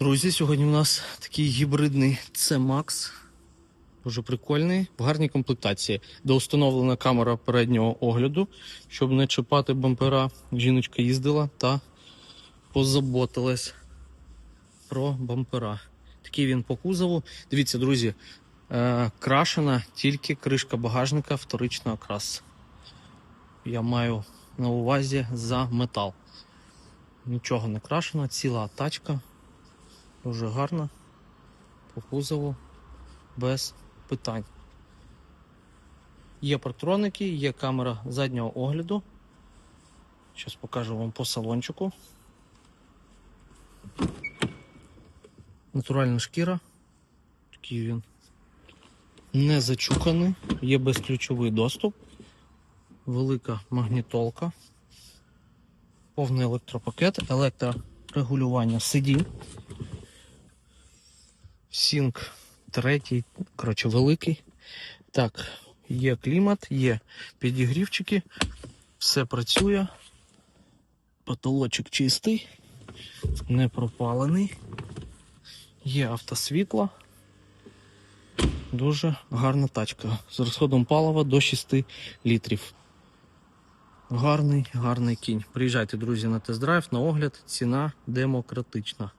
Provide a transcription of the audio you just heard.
Друзі, сьогодні у нас такий гібридний C-Max. Дуже прикольний, в гарній комплектації, де установлена камера переднього огляду, щоб не чіпати бампера. Жіночка їздила та позаботилась про бампера. Такий він по кузову. Дивіться, друзі, е, крашена тільки кришка багажника вторичного окрас. Я маю на увазі за метал. Нічого не крашено, ціла тачка. Дуже гарна. По кузову без питань. Є партроники, є камера заднього огляду. Зараз покажу вам по салончику. Натуральна шкіра. Такий він не зачуханий, є безключовий доступ, велика магнітолка, повний електропакет, електрорегулювання сидінь. Сінк третій, коротше, великий. Так, є клімат, є підігрівчики, все працює. Потолочок чистий, не пропалений. Є автосвітло. Дуже гарна тачка. З розходом палива до 6 літрів. Гарний, гарний кінь. Приїжджайте, друзі, на тест-драйв, на огляд. Ціна демократична.